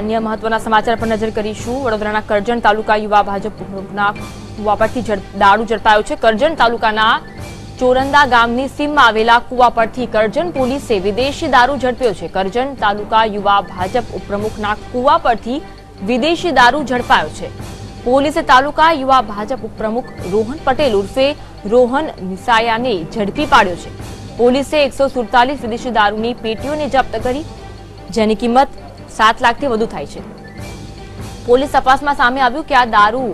અન્ય મહત્વના સમાચાર પર નજર કરીશું. વડોદરાના કરજણ તાલુકા યુવા ભાજપ પ્રમુખના કુવા દારૂ ઝડપાયો છે. કરજણ તાલુકાના ચોરંદા ગામની સીમમાં આવેલા કુવા કરજણ પોલીસે વિદેશી દારૂ ઝડપ્યો છે. કરજણ તાલુકા યુવા ભાજપ ઉપપ્રમુખના કુવા વિદેશી દારૂ ઝડપાયો છે. પોલીસે તાલુકા યુવા ભાજપ ઉપપ્રમુખ રોહન પટેલ ઉર્ફે રોહન નિસાયાને ઝડપી પાડ્યો છે. પોલીસે એકસો સુડતાલીસ વિદેશી દારૂની પેટીઓને જપ્ત કરી, જેની કિંમત સાત લાખથી વધુ થાય છે. પોલીસ તપાસમાં સામે આવ્યું કે આ દારૂ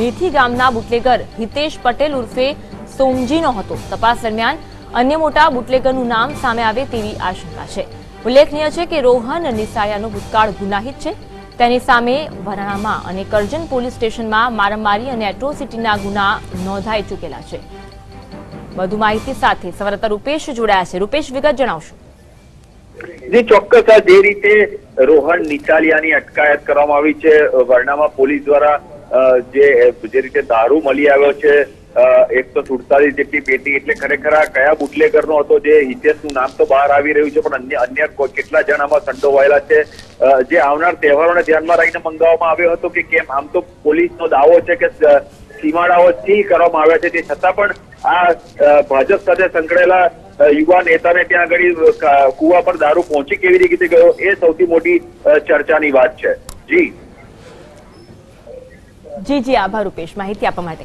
મેથી ગામના બુટલેગર હિતેશ પટેલ ઉર્ફે સોમજીનો હતો. તપાસ દરમિયાન અન્ય મોટા બુટલેગરનું નામ સામે આવે તેવી આશંકા છે. ઉલ્લેખનીય છે કે રોહન નિસાયાનો ભૂતકાળ ગુનાહિત છે. તેની સામે વરાણામાં અને કરજણ પોલીસ સ્ટેશનમાં મારામારી અને એટ્રોસિટીના ગુના નોંધાઈ ચૂકેલા છે. વધુ માહિતી સાથે સંવાદદાતા રૂપેશ જોડાયા છે. રૂપેશ વિગત જણાવશો. જે, ચોક્કસ. આ જે રીતે રોહન નિચાલિયાની અટકાયત કરવામાં આવી છે વર્ણામાં પોલીસ દ્વારા જે જે રીતે દારૂ મળી આવ્યો છે એકસો સુડતાલીસ જેટલી પેટી એટલે ખરેખર આ કયા બુટલેગરનો હતો, જે હિતેશનું નામ તો બહાર આવી રહ્યું છે, પણ અન્ય અન્ય કેટલા જણામાં સંડોવાયેલા છે જે આવનાર તહેવારોને ધ્યાનમાં રાખીને મંગાવવામાં આવ્યો હતો કે કેમ? આમ તો પોલીસનો દાવો છે કે સીમાડાઓ સીલ કરવામાં આવ્યા છે તે છતાં પણ આ ભાજપ સાથે સંકળાયેલા યુવા નેતાને ત્યાં આગળ કુવા પર દારૂ પહોંચી કેવી રીતે ગયો, એ સૌથી મોટી ચર્ચાની વાત છે. જી. જી જી, આભાર, રૂપેશ. માહિતી આપવા માટે.